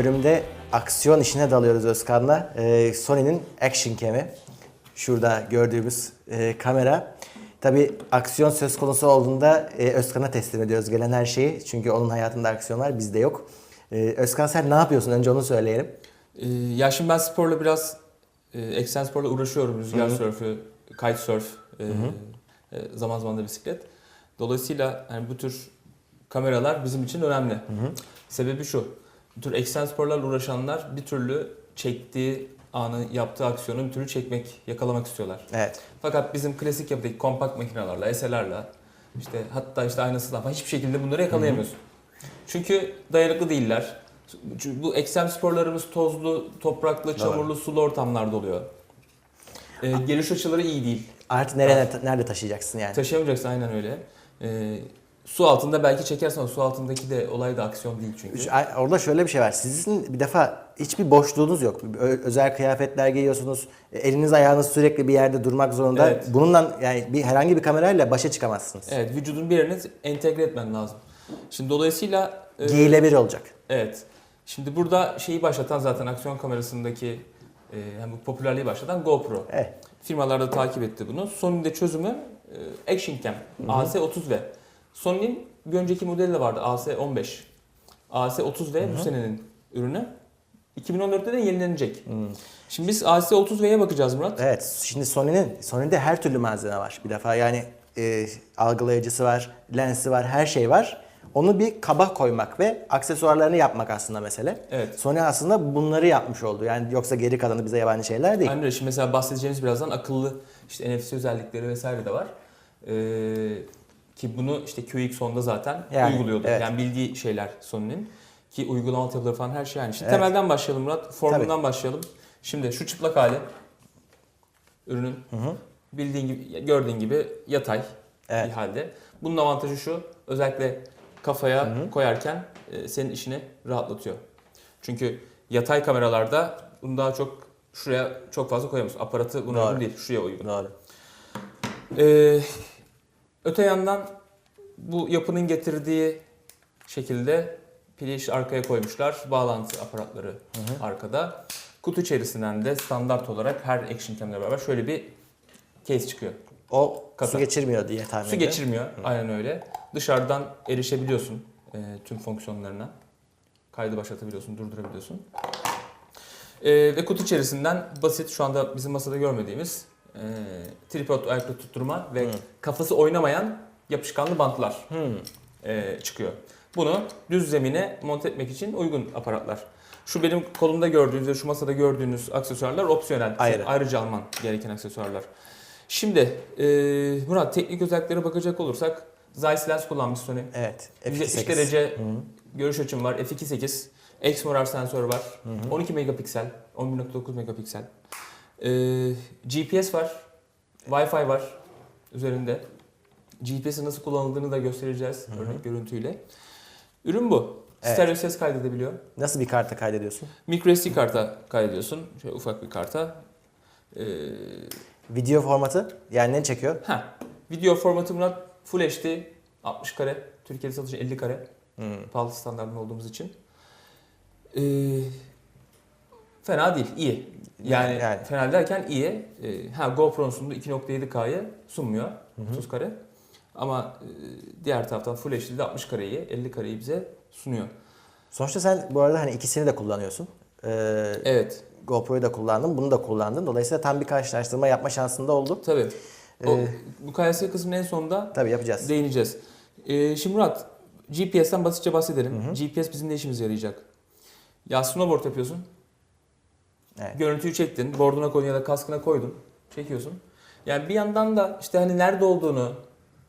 Bölümde aksiyon işine dalıyoruz Özkan'la. Ee, Sony'nin Action Cam'i. Şurada gördüğümüz e, kamera. Tabii aksiyon söz konusu olduğunda e, Özkan'a teslim ediyoruz gelen her şeyi. Çünkü onun hayatında aksiyon var, bizde yok. Ee, Özkan sen ne yapıyorsun? Önce onu söyleyelim. Ee, ya şimdi ben sporla biraz e, eksen sporla uğraşıyorum. Rüzgar sörfü, kitesurf, e, e, zaman zaman da bisiklet. Dolayısıyla yani bu tür kameralar bizim için önemli. Sebebi şu. Bu tür eksen sporlarla uğraşanlar bir türlü çektiği anı, yaptığı aksiyonu bir türlü çekmek, yakalamak istiyorlar. Evet. Fakat bizim klasik yapıdaki kompakt makinelerle, SLR'le işte hatta işte aynasıyla falan hiçbir şekilde bunları yakalayamıyorsun. Çünkü dayanıklı değiller. Bu ekstrem sporlarımız tozlu, topraklı, çamurlu, sulu ortamlarda oluyor. Ee, geliş açıları iyi değil. Artı nereye, nerede taşıyacaksın yani? Taşıyamayacaksın aynen öyle. Ee, su altında belki çekersen su altındaki de olay da aksiyon değil çünkü. Üç- Orada şöyle bir şey var. Sizin bir defa hiçbir boşluğunuz yok. Ö- Özel kıyafetler giyiyorsunuz. E, Eliniz ayağınız sürekli bir yerde durmak zorunda. Evet. Bununla yani bir herhangi bir kamerayla başa çıkamazsınız. Evet, vücudun bir yerine entegre etmen lazım. Şimdi dolayısıyla e, Giyilebilir olacak. Evet. Şimdi burada şeyi başlatan zaten aksiyon kamerasındaki e, yani bu popülerliği başlatan GoPro. Evet. Firmalar da takip etti bunu. Sony'nin de çözümü e, Action Cam AS30V. Sony'nin bir önceki modeli de vardı AS15. AS30V bu senenin ürünü. 2014'te de yenilenecek. Şimdi biz AS30V'ye bakacağız Murat. Evet. Şimdi Sony'nin Sony'de her türlü malzeme var. Bir defa yani e, algılayıcısı var, lensi var, her şey var. Onu bir kaba koymak ve aksesuarlarını yapmak aslında mesele. Evet. Sony aslında bunları yapmış oldu. Yani yoksa geri kalanı bize yabancı şeyler değil. Aynen öyle. Şimdi mesela bahsedeceğimiz birazdan akıllı işte NFC özellikleri vesaire de var. Ee, ki bunu işte QX10'da zaten Yani, uyguluyordu. evet. Yani bildiği şeyler Sony'nin. Ki uygulama altyapıları falan her şey aynı. Şimdi Evet. temelden başlayalım Murat. Formundan başlayalım. Şimdi şu çıplak hali ürünün bildiğin gibi gördüğün gibi yatay Evet. bir halde. Bunun avantajı şu. Özellikle kafaya koyarken e, senin işini rahatlatıyor. Çünkü yatay kameralarda bunu daha çok şuraya çok fazla koyamıyorsun. Aparatı buna uygun değil. Şuraya uygun. Doğru. Ee, öte yandan bu yapının getirdiği şekilde pili arkaya koymuşlar. Bağlantı aparatları arkada. Kutu içerisinden de standart olarak her action cam'le beraber şöyle bir case çıkıyor. O Kasa. su geçirmiyor diye tahmin Su geçirmiyor. Aynen öyle. Dışarıdan erişebiliyorsun e, tüm fonksiyonlarına. Kaydı başlatabiliyorsun, durdurabiliyorsun. E, ve kutu içerisinden basit şu anda bizim masada görmediğimiz e, tripod ayakta tutturma ve Hı. kafası oynamayan yapışkanlı bantlar e, çıkıyor. Bunu düz zemine monte etmek için uygun aparatlar. Şu benim kolumda gördüğünüz ve şu masada gördüğünüz aksesuarlar opsiyonel. Ayrı. Ayrıca alman gereken aksesuarlar. Şimdi e, Murat teknik özelliklere bakacak olursak Zeiss lens kullanmış Sony. Evet. 170 F2.8. derece Hı. görüş açım var. f2.8. Exmorar sensör var. 12 megapiksel. 11.9 megapiksel. E, GPS var. Wi-Fi var üzerinde. GPS'in nasıl kullanıldığını da göstereceğiz örnek görüntüyle. Ürün bu. Evet. Stereo ses kaydedebiliyor. Nasıl bir karta kaydediyorsun? Micro SD karta kaydediyorsun. Şöyle ufak bir karta. Ee, Video formatı yani ne çekiyor? ha, video formatı Murat Full HD 60 kare. Türkiye'de satışı 50 kare. Hmm. Pahalı standartında olduğumuz için. Ee, fena değil, iyi. Yani, Yani. fena derken iyi. Ee, ha GoPro'nun sunduğu 2.7K'yı sunmuyor. 30 kare. Ama e, diğer taraftan Full HD'de 60 kareyi, 50 kareyi bize sunuyor. Sonuçta sen bu arada hani ikisini de kullanıyorsun. Ee, Evet. GoPro'yu da kullandın, bunu da kullandın. Dolayısıyla tam bir karşılaştırma yapma şansın da oldu. Tabii. O, Ee, bu KYS kısmının en sonunda Tabii yapacağız. değineceğiz. Ee, şimdi Murat, GPS'ten basitçe bahsedelim. GPS bizim ne işimize yarayacak? Ya snowboard yapıyorsun. Evet. Görüntüyü çektin, boarduna koydun ya da kaskına koydun. Çekiyorsun. Yani bir yandan da işte hani nerede olduğunu,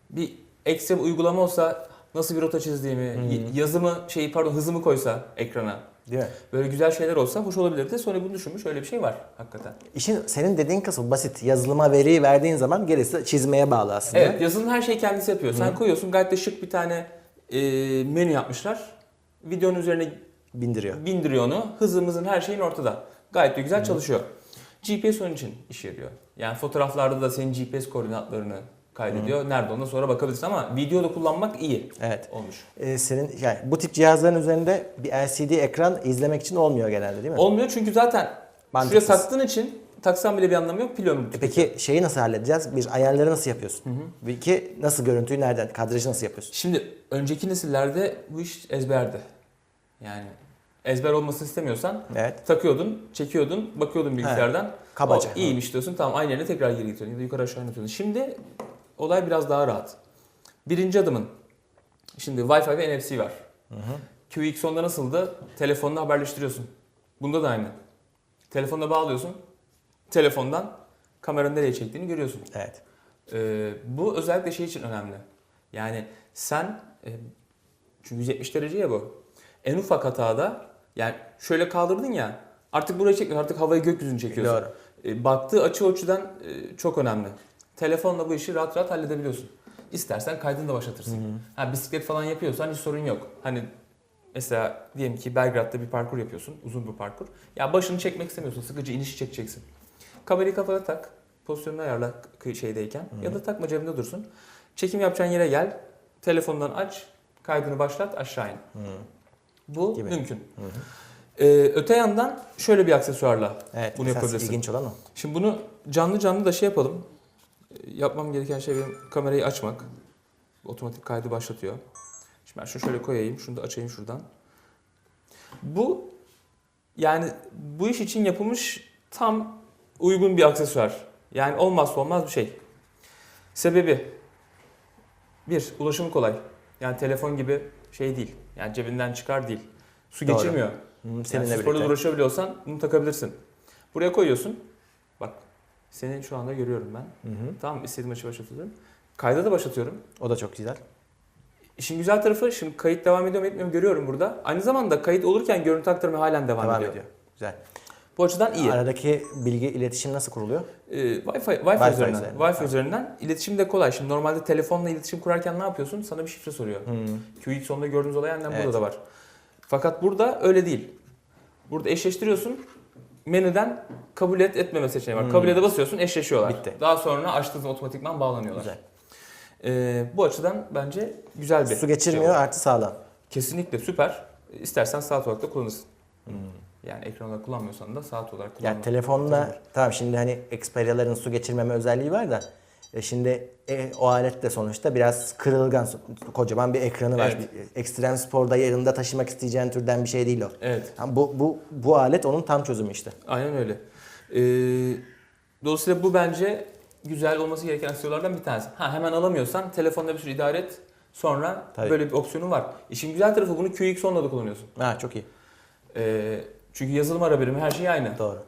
bir ekstra bir uygulama olsa nasıl bir rota çizdiğimi, y- yazımı, şeyi pardon hızımı koysa ekrana. Değil mi? Böyle güzel şeyler olsa hoş olabilirdi. Sonra bunu düşünmüş öyle bir şey var hakikaten. İşin senin dediğin kısmı basit. Yazılıma veriyi verdiğin zaman gerisi çizmeye bağlı aslında. Evet yazılım her şeyi kendisi yapıyor. Sen koyuyorsun gayet de şık bir tane e, menü yapmışlar. Videonun üzerine Bindiriyor. bindiriyor onu. Hızımızın her şeyin ortada. Gayet de güzel çalışıyor. GPS onun için işe yarıyor. Yani fotoğraflarda da senin GPS koordinatlarını kaydediyor. Nerede ondan sonra bakabilirsin ama videoda kullanmak iyi Evet. olmuş. Ee, senin yani bu tip cihazların üzerinde bir LCD ekran izlemek için olmuyor genelde değil mi? Olmuyor çünkü zaten Mantıksız. şuraya taktığın için taksan bile bir anlamı yok. Pil ömrü E. Peki şeyi nasıl halledeceğiz? Bir ayarları nasıl yapıyorsun? Bir iki nasıl görüntüyü nereden, kadrajı nasıl yapıyorsun? Şimdi önceki nesillerde bu iş ezberdi. Yani ezber olmasını istemiyorsan Evet. takıyordun, çekiyordun, bakıyordun bilgisayardan. Kabaca. O iyiymiş diyorsun tamam aynı yerine tekrar geri getiriyorsun ya da yukarı aşağı oynatıyorsun. Şimdi olay biraz daha rahat. Birinci adımın şimdi Wi-Fi ve NFC var. QX10'da nasıldı? Telefonla haberleştiriyorsun. Bunda da aynı. Telefonla bağlıyorsun. Telefondan kameranın nereye çektiğini görüyorsun. Evet. Ee, bu özellikle şey için önemli. Yani sen e, çünkü 170 derece ya bu. En ufak hatada yani şöyle kaldırdın ya artık burayı çekmiyorsun artık havayı gökyüzünü çekiyorsun. Doğru. E, baktığı açı ölçüden e, çok önemli. Telefonla bu işi rahat rahat halledebiliyorsun. İstersen kaydını da başlatırsın. Ha, bisiklet falan yapıyorsan hiç sorun yok. Hani mesela diyelim ki Belgrad'da bir parkur yapıyorsun. Uzun bir parkur. Ya başını çekmek istemiyorsun. Sıkıcı inişi çekeceksin. Kamerayı kafana tak. Pozisyonunu ayarla şeydeyken. Ya da takma cebinde dursun. Çekim yapacağın yere gel. Telefondan aç. Kaydını başlat aşağı in. Bu Gibi. mümkün. Ee, öte yandan şöyle bir aksesuarla Evet. Bunu yapabilirsin. ilginç olan o. Şimdi bunu canlı canlı da şey yapalım. Ee, Yapmam gereken şey benim kamerayı açmak. Otomatik kaydı başlatıyor. Şimdi ben şunu şöyle koyayım. Şunu da açayım şuradan. Bu yani bu iş için yapılmış tam uygun bir aksesuar. Yani olmazsa olmaz bir şey. Sebebi bir, ulaşımı kolay. Yani telefon gibi şey değil. Yani cebinden çıkar değil. Su Doğru. geçirmiyor. Hı, Yani Seninle sporla birlikte. uğraşabiliyorsan bunu takabilirsin. Buraya koyuyorsun. Bak seni şu anda görüyorum ben. Hı hı. Tamam istediğim açı başlatıyorum. Kayda da başlatıyorum. O da çok güzel. İşin güzel tarafı şimdi kayıt devam ediyor mu etmiyor mu görüyorum burada. Aynı zamanda kayıt olurken görüntü aktarımı halen devam, Devam ediyor. ediyor. Güzel. Bu açıdan iyi. Aradaki bilgi iletişim nasıl kuruluyor? Ee, Wi-Fi, Wi-Fi, Wi-Fi üzerinden. üzerinden. Wi-Fi üzerinden iletişim de kolay. Şimdi normalde telefonla iletişim kurarken ne yapıyorsun? Sana bir şifre soruyor. Hı. QX10'da gördüğünüz olay aynen Evet. burada da var. Fakat burada öyle değil. Burada eşleştiriyorsun. Menüden kabul et etmeme seçeneği var. Hmm. Kabul ede basıyorsun eşleşiyorlar. Bitti. Daha sonra açtığınız otomatikman bağlanıyorlar. Güzel. Ee, bu açıdan bence güzel bir Su geçirmiyor şey. artı sağlam. Kesinlikle süper. İstersen saat olarak da kullanırsın. Yani ekran olarak kullanmıyorsan da saat olarak kullanmak. Yani telefonla tamam şimdi hani Xperia'ların su geçirmeme özelliği var da e, şimdi e, o alet de sonuçta biraz kırılgan kocaman bir ekranı var. Evet. Bir, ekstrem sporda yanında taşımak isteyeceğin türden bir şey değil o. Evet. Ha, bu, bu, bu alet onun tam çözümü işte. Aynen öyle. Ee, dolayısıyla bu bence güzel olması gereken aksiyonlardan bir tanesi. Ha hemen alamıyorsan telefonda bir sürü idare et. Sonra Tabii. böyle bir opsiyonu var. İşin güzel tarafı bunu QX10'la da kullanıyorsun. Ha çok iyi. Ee, çünkü yazılım ara birimi her şey aynı. Doğru.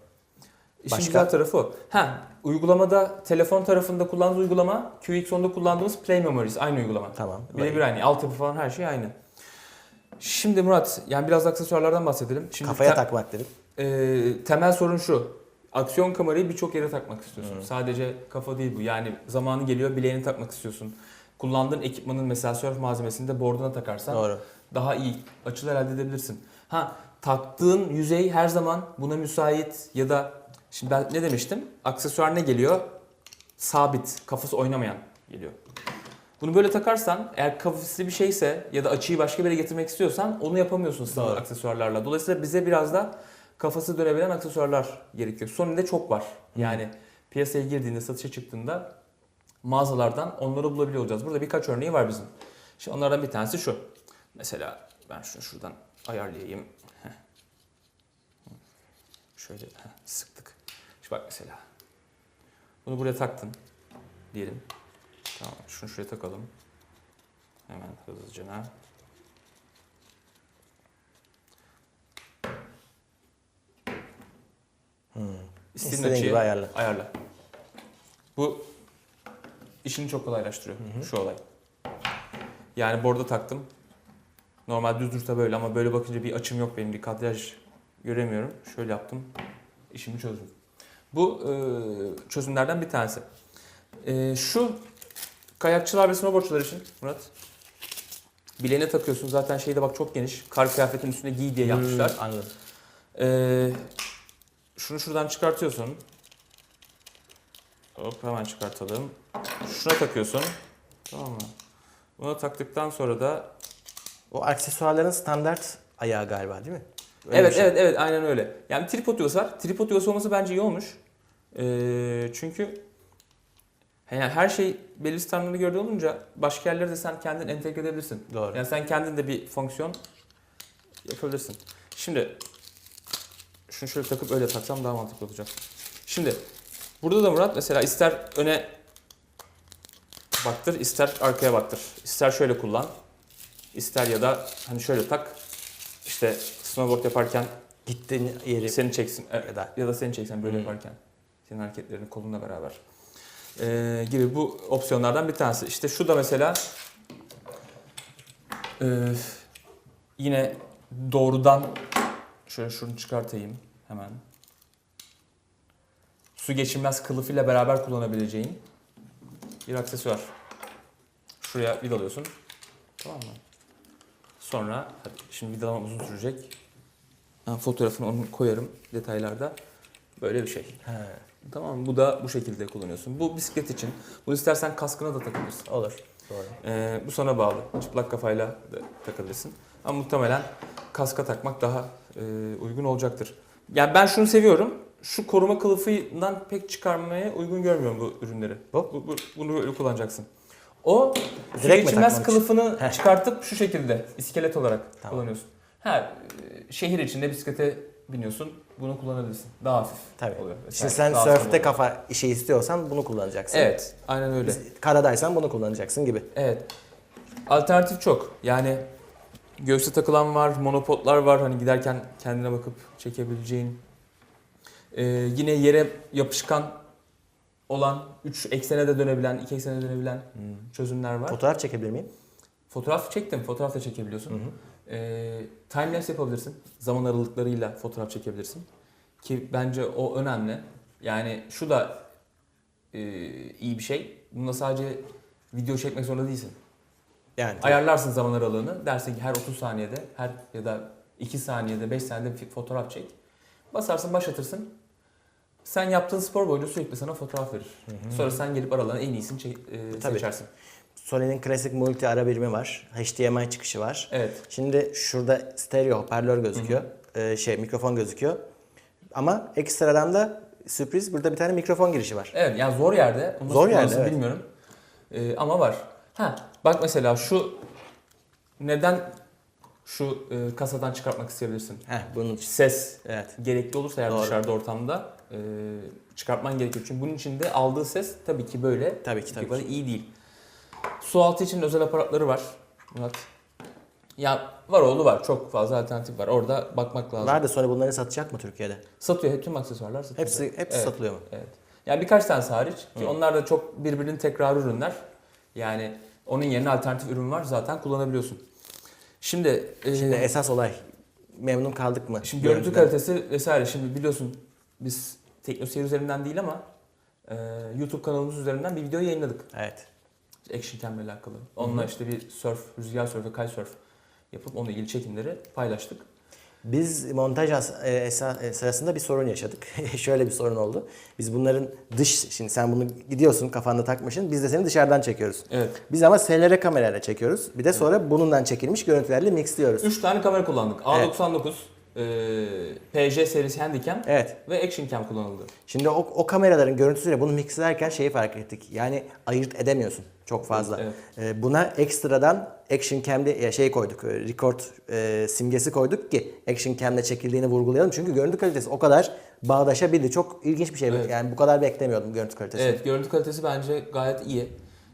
İşin Başka? güzel tarafı o. Ha uygulamada telefon tarafında kullandığımız uygulama QX10'da kullandığımız Play Memories aynı uygulama. Tamam. Birebir aynı. Altyapı falan her şey aynı. Şimdi Murat yani biraz aksesuarlardan bahsedelim. Şimdi Kafaya takmak dedim. Ee, temel sorun şu. Aksiyon kamerayı birçok yere takmak istiyorsun. Sadece kafa değil bu. Yani zamanı geliyor bileğini takmak istiyorsun. Kullandığın ekipmanın mesela surf malzemesini de board'una takarsan Doğru. daha iyi açılar elde edebilirsin. Ha taktığın yüzey her zaman buna müsait ya da şimdi ben ne demiştim? Aksesuar ne geliyor? Sabit, kafası oynamayan geliyor. Bunu böyle takarsan eğer kafası bir şeyse ya da açıyı başka bir yere getirmek istiyorsan onu yapamıyorsun standart aksesuarlarla. Dolayısıyla bize biraz da kafası dönebilen aksesuarlar gerekiyor. Sony'de çok var. Yani piyasaya girdiğinde, satışa çıktığında mağazalardan onları bulabiliyor olacağız. Burada birkaç örneği var bizim. Şimdi onlardan bir tanesi şu. Mesela ben şunu şuradan ayarlayayım. Şöyle sıktık. Şimdi bak mesela. Bunu buraya taktın diyelim. Tamam şunu şuraya takalım. Hemen hızlıca. İstediğin İstediğin açıyı gibi ayarla. ayarla. Bu işini çok kolaylaştırıyor şu olay. Yani borda taktım. Normal düz dursa böyle ama böyle bakınca bir açım yok benim bir kadraj göremiyorum. Şöyle yaptım. İşimi çözdüm. Bu e, çözümlerden bir tanesi. E, şu kayakçılar ve snowboardçular için Murat bileğine takıyorsun. Zaten şeyde bak çok geniş. Kar kıyafetin üstüne giy diye yapmışlar. Hmm, anladım. Ee, şunu şuradan çıkartıyorsun. Hop hemen çıkartalım. şuna takıyorsun. Tamam mı? Buna taktıktan sonra da O aksesuarların standart ayağı galiba değil mi? Öyle evet şey. evet evet aynen öyle. Yani tripod yuvası var. Tripod yuvası olması bence iyi olmuş. Ee, çünkü yani her şey belli standartları gördüğü olunca başka yerlere de sen kendin entegre edebilirsin. Doğru. Yani sen kendin de bir fonksiyon yapabilirsin. Şimdi şunu şöyle takıp öyle taksam daha mantıklı olacak. Şimdi burada da Murat mesela ister öne baktır, ister arkaya baktır. İster şöyle kullan, ister ya da hani şöyle tak. İşte snowboard yaparken Gittiğin yeri seni çeksin e, Ya da- ya da seni çeksen böyle Hmm. yaparken senin hareketlerini kolunla beraber Ee, gibi bu opsiyonlardan bir tanesi. İşte şu da mesela e, yine doğrudan şöyle şunu çıkartayım hemen. Su geçirmez kılıfıyla beraber kullanabileceğin bir aksesuar. Şuraya vidalıyorsun. Tamam mı? Sonra şimdi vidalamam uzun sürecek. Ben fotoğrafını onu koyarım detaylarda. Böyle bir şey. He, Tamam mı? Bu da bu şekilde kullanıyorsun. Bu bisiklet için. Bunu istersen kaskına da takabilirsin. olur. Doğru. Ee, bu sana bağlı. Çıplak kafayla da takabilirsin. Ama muhtemelen kaska takmak daha e, uygun olacaktır. Yani ben şunu seviyorum. Şu koruma kılıfından pek çıkarmaya uygun görmüyorum bu ürünleri. Bu? Bu, bu- bunu böyle kullanacaksın. O su Direkt mi geçirmez takmak için? kılıfını Heh. çıkartıp şu şekilde iskelet olarak Tamam. kullanıyorsun. Ha, e, şehir içinde bisiklete biniyorsun. Bunu kullanabilirsin. Daha hafif Tabii. oluyor. vesaire. Şimdi sen Daha stabil. kafa işi istiyorsan bunu kullanacaksın. Evet, aynen öyle. Karadaysan bunu kullanacaksın gibi. Evet. Alternatif çok. Yani göğüste takılan var, monopodlar var. Hani giderken kendine bakıp çekebileceğin. Ee, yine yere yapışkan olan, 3 eksene de dönebilen, 2 eksene de dönebilen çözümler var. Fotoğraf çekebilir miyim? Fotoğraf çektim, fotoğraf da çekebiliyorsun. Hı hı. Ee, timelapse yapabilirsin. Zaman aralıklarıyla fotoğraf çekebilirsin. Ki bence o önemli. Yani şu da e, iyi bir şey. Bunda sadece video çekmek zorunda değilsin. Yani Ayarlarsın zaman aralığını. Dersin ki her 30 saniyede, her ya da 2 saniyede, 5 saniyede bir fotoğraf çek. Basarsın, başlatırsın. Sen yaptığın spor boyunca sürekli sana fotoğraf verir. Sonra sen gelip aralarına en iyisini çek- e, Tabii. seçersin. Sony'nin klasik multi ara birimi var. HDMI çıkışı var. Evet. Şimdi şurada stereo hoparlör gözüküyor. Ee, şey mikrofon gözüküyor. Ama ekstradan da sürpriz burada bir tane mikrofon girişi var. Evet yani zor yerde. Onu nasıl Zor yerde, kullanırsın evet. Bilmiyorum. Ee, ama var. Ha bak mesela şu neden şu e, kasadan çıkartmak isteyebilirsin? Heh bunun için. Ses Evet. gerekli olursa eğer Doğru. dışarıda ortamda e, çıkartman gerekiyor. Çünkü bunun içinde aldığı ses tabii ki böyle Tabii ki tabii ki. iyi değil. Su altı için özel aparatları var. Murat. Ya var oğlu var. Çok fazla alternatif var. Orada bakmak lazım. Da Sony bunları satacak mı Türkiye'de? Satıyor. Tüm aksesuarlar satıyor. Hepsi hepsi Evet. satılıyor mu? Evet. Yani birkaç tanesi hariç ki onlar da çok birbirinin tekrar ürünler. Yani onun yerine alternatif ürün var zaten kullanabiliyorsun. Şimdi, e, Şimdi esas olay memnun kaldık mı? şimdi görüntü kalitesi vesaire şimdi biliyorsun biz teknoseyir üzerinden değil ama e, YouTube kanalımız üzerinden bir video yayınladık. Evet. Action Cam ile alakalı. Onunla işte bir surf, rüzgar surf ve kitesurf yapıp onunla ilgili çekimleri paylaştık. Biz montaj as- e, e, sırasında bir sorun yaşadık. Şöyle bir sorun oldu. Biz bunların dış, şimdi sen bunu gidiyorsun kafanda takmışsın. Biz de seni dışarıdan çekiyoruz. Evet. Biz ama SLR kamerayla çekiyoruz. Bir de sonra bunundan çekilmiş görüntülerle mixliyoruz. 3 tane kamera kullandık. A99, e, PJ serisi Handycam Evet. ve Action Cam kullanıldı. Şimdi o, o kameraların görüntüsüyle bunu mixlerken şeyi fark ettik. Yani ayırt edemiyorsun çok fazla. Evet. Ee, buna ekstradan Action Cam'de şey koyduk, e, record e, simgesi koyduk ki Action Cam'de çekildiğini vurgulayalım. Çünkü görüntü kalitesi o kadar bağdaşabildi. Çok ilginç bir şey. Evet. Yani bu kadar beklemiyordum görüntü kalitesini. Evet, görüntü kalitesi bence gayet iyi.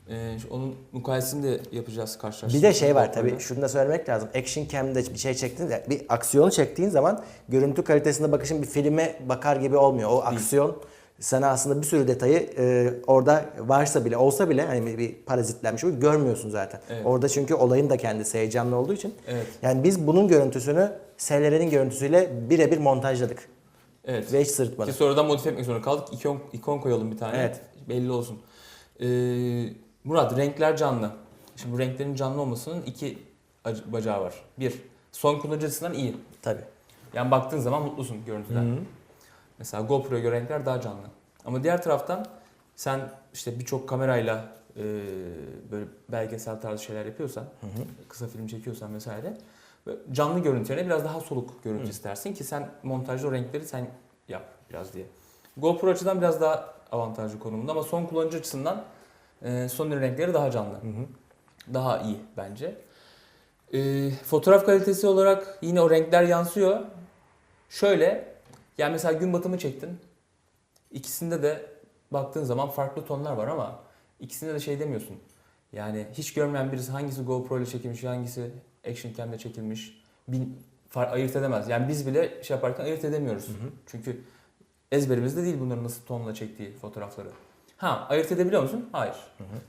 Ee, onun mukayesini de yapacağız Bir karşılaştırma. de şey var tabii şunu da söylemek lazım. Action Cam'de bir şey çektiğin bir aksiyonu çektiğin zaman görüntü kalitesine bakışın bir filme bakar gibi olmuyor. O aksiyon sana aslında bir sürü detayı e, orada varsa bile olsa bile hani bir, bir parazitlenmiş gibi görmüyorsun zaten. Evet. Orada çünkü olayın da kendisi heyecanlı olduğu için. Evet. Yani biz bunun görüntüsünü SLR'nin görüntüsüyle birebir montajladık. Evet. Ve hiç sırıtmadık. Ki sonradan modifiye etmek zorunda kaldık. İkon, ikon koyalım bir tane. Evet. Belli olsun. Ee, Murat, renkler canlı. Şimdi bu renklerin canlı olmasının iki ac- bacağı var. Bir, son kullanıcı açısından iyi. Tabii. Yani baktığın zaman mutlusun görüntüden. Mesela GoPro'ya göre renkler daha canlı. Ama diğer taraftan sen işte birçok kamerayla e, böyle belgesel tarzı şeyler yapıyorsan, kısa film çekiyorsan vesaire canlı görüntü yerine biraz daha soluk görüntü istersin ki sen montajda o renkleri sen yap biraz diye. GoPro açıdan biraz daha avantajlı konumunda ama son kullanıcı açısından e, Sony'nin renkleri daha canlı. Daha iyi bence. E, fotoğraf kalitesi olarak yine o renkler yansıyor. Şöyle, yani mesela gün batımı çektin. İkisinde de baktığın zaman farklı tonlar var ama ikisinde de şey demiyorsun. Yani hiç görmeyen birisi hangisi GoPro ile çekilmiş, hangisi Action Cam'le çekilmiş bin, far, ayırt edemez. Yani biz bile şey yaparken ayırt edemiyoruz. Çünkü ezberimizde değil bunların nasıl tonla çektiği fotoğrafları. Ha ayırt edebiliyor musun? Hayır.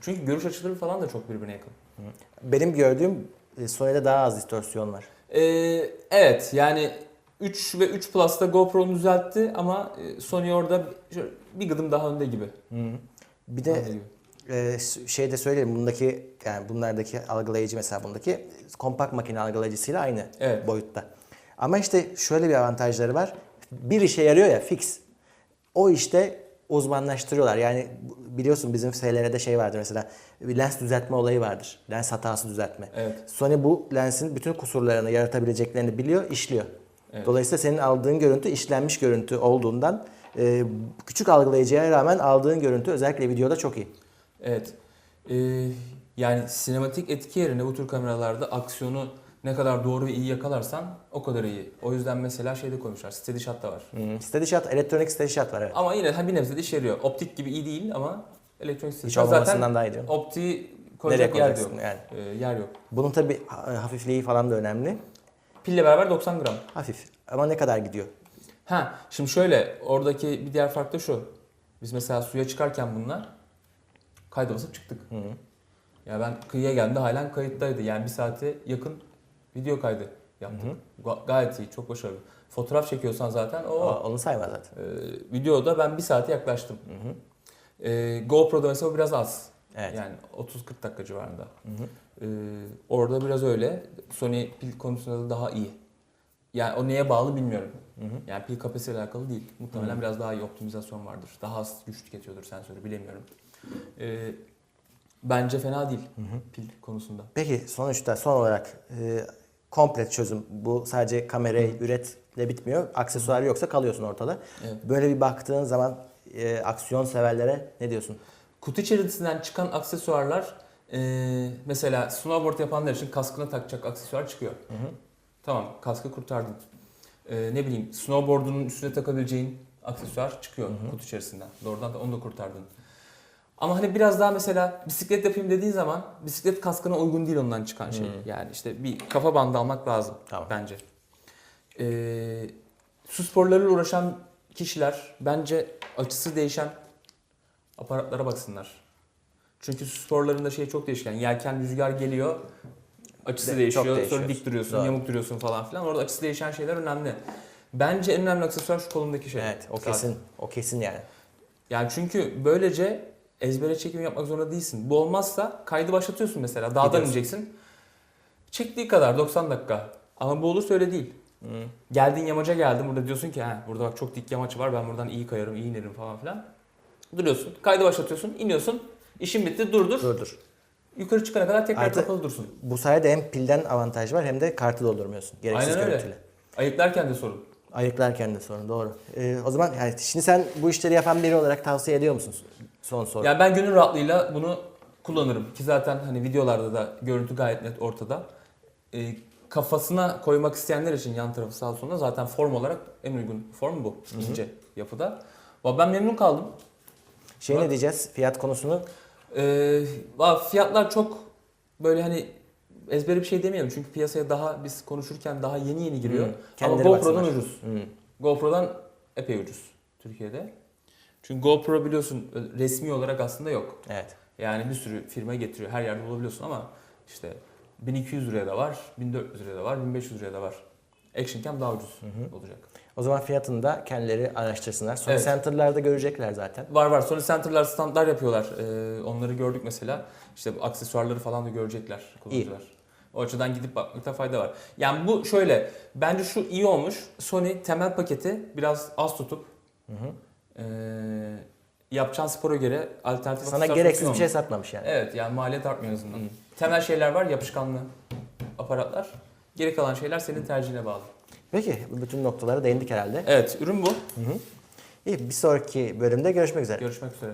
Çünkü görüş açıları falan da çok birbirine yakın. Benim gördüğüm e, Sony'de daha az distorsiyon var. Ee, evet yani 3 ve 3 Plus'ta GoPro'nu düzeltti ama e, Sony orada bir gıdım daha önde gibi. Bir de Önde gibi. e, şey de söyleyeyim bundaki yani bunlardaki algılayıcı mesela bundaki kompakt makine algılayıcısıyla aynı Evet. boyutta. Ama işte şöyle bir avantajları var. Bir işe yarıyor ya fix. O işte uzmanlaştırıyorlar. Yani biliyorsun bizim SLR'de şey vardır mesela bir lens düzeltme olayı vardır. Lens hatası düzeltme. Evet. Sony bu lensin bütün kusurlarını yaratabileceklerini biliyor, işliyor. Evet. Dolayısıyla senin aldığın görüntü işlenmiş görüntü olduğundan e, küçük algılayıcıya rağmen aldığın görüntü özellikle videoda çok iyi. Evet. Ee, yani sinematik etki yerine bu tür kameralarda aksiyonu ne kadar doğru ve iyi yakalarsan o kadar iyi. O yüzden mesela şeyde koymuşlar. Steady shot da var. Hmm. Steady shot, elektronik steady shot var evet. Ama yine ha, bir nebze de işe yarıyor. Optik gibi iyi değil ama elektronik steady Hiç shot zaten daha iyi diyorum. optiği koyacak yer yok. yani? Ee, yer yok. Bunun tabi hafifliği falan da önemli. Pille beraber 90 gram. Hafif. Ama ne kadar gidiyor? Ha, şimdi şöyle oradaki bir diğer fark da şu. Biz mesela suya çıkarken bunlar kayda basıp çıktık. Ya ben kıyıya geldiğimde halen kayıttaydı. Yani bir saate yakın video kaydı yaptık. Ga- gayet iyi, çok başarılı. Fotoğraf çekiyorsan zaten o O- Onu sayma zaten. e, videoda ben bir saate yaklaştım. E, GoPro'da mesela biraz az. Evet. Yani 30-40 dakika civarında. E, orada biraz öyle. Sony pil konusunda da daha iyi. Yani o neye bağlı bilmiyorum. Yani pil kapasiteyle alakalı değil. Muhtemelen biraz daha iyi optimizasyon vardır. Daha az güç tüketiyordur sensörü bilemiyorum. E, bence fena değil pil konusunda. Peki sonuçta son olarak e, komple çözüm. Bu sadece kamerayı üretle bitmiyor. Aksesuar yoksa kalıyorsun ortada. Evet. Böyle bir baktığın zaman e, aksiyon severlere ne diyorsun? Kutu içerisinden çıkan aksesuarlar e, mesela snowboard yapanlar için kaskına takacak aksesuar çıkıyor. Tamam kaskı kurtardın. E, ne bileyim snowboard'unun üstüne takabileceğin aksesuar çıkıyor kutu içerisinden. Doğrudan da onu da kurtardın. Ama hani biraz daha mesela bisiklet yapayım dediğin zaman bisiklet kaskına uygun değil ondan çıkan şey. Yani işte bir kafa bandı almak lazım Tamam. bence. Ee, su sporlarıyla uğraşan kişiler bence açısı değişen aparatlara baksınlar. Çünkü su sporlarında şey çok değişken. Yelken rüzgar geliyor. Açısı De- değişiyor. Sonra dik duruyorsun, Doğru. yamuk duruyorsun falan filan. Orada açısı değişen şeyler önemli. Bence en önemli aksesuar şu kolundaki şey. Evet, o Zaten. kesin. O kesin yani. Yani çünkü böylece ezbere çekim yapmak zorunda değilsin. Bu olmazsa kaydı başlatıyorsun mesela. Dağdan Gidiyorsun. ineceksin. Çektiği kadar 90 dakika. Ama bu olursa öyle değil. Geldin yamaca geldin. Burada diyorsun ki ha burada bak çok dik yamaç var. Ben buradan iyi kayarım, iyi inerim falan filan. Duruyorsun. Kaydı başlatıyorsun. iniyorsun. İşin bitti. Durdur. Dur dur. Yukarı çıkana kadar tekrar Artı- kapalı dursun. Bu sayede hem pilden avantaj var hem de kartı doldurmuyorsun. Gereksiz Aynen öyle. görüntüyle. Ayıklarken de sorun. Ayıklarken de sorun doğru. Ee, o zaman yani şimdi sen bu işleri yapan biri olarak tavsiye ediyor musun? Son soru. Yani ben gönül rahatlığıyla bunu kullanırım. Ki zaten hani videolarda da görüntü gayet net ortada. Ee, kafasına koymak isteyenler için yan tarafı sağ soluna zaten form olarak en uygun form bu. ince yapıda. Valla Ben memnun kaldım. şey ne diyeceğiz? Fiyat konusunu Ee, fiyatlar çok böyle hani ezbere bir şey demeyelim. Çünkü piyasaya daha biz konuşurken daha yeni yeni giriyor. Ama kendileri GoPro'dan baksınlar. ucuz. Hı. GoPro'dan epey ucuz Türkiye'de. Çünkü GoPro biliyorsun resmi olarak aslında yok. evet. Yani bir sürü firma getiriyor. Her yerde bulabiliyorsun ama işte 1200 liraya da var, 1400 liraya da var, 1500 liraya da var. Action Cam daha ucuz olacak. O zaman fiyatını da kendileri araştırsınlar. Sony Evet. Center'larda görecekler zaten. Var var. Sony Center'lar standlar yapıyorlar. Ee, onları gördük mesela. İşte bu aksesuarları falan da görecekler kullanıcılar. O açıdan gidip bakmakta fayda var. Yani bu şöyle. Bence şu iyi olmuş. Sony temel paketi biraz az tutup ee, yapacağın spora göre alternatif Sana aksesuar gereksiz bir şey satmamış yani. Evet yani maliyet artmıyor en azından. Temel şeyler var yapışkanlı aparatlar. Geri kalan şeyler senin tercihine bağlı. Peki bütün noktalara değindik herhalde. Evet ürün bu. İyi bir sonraki bölümde görüşmek üzere. Görüşmek üzere.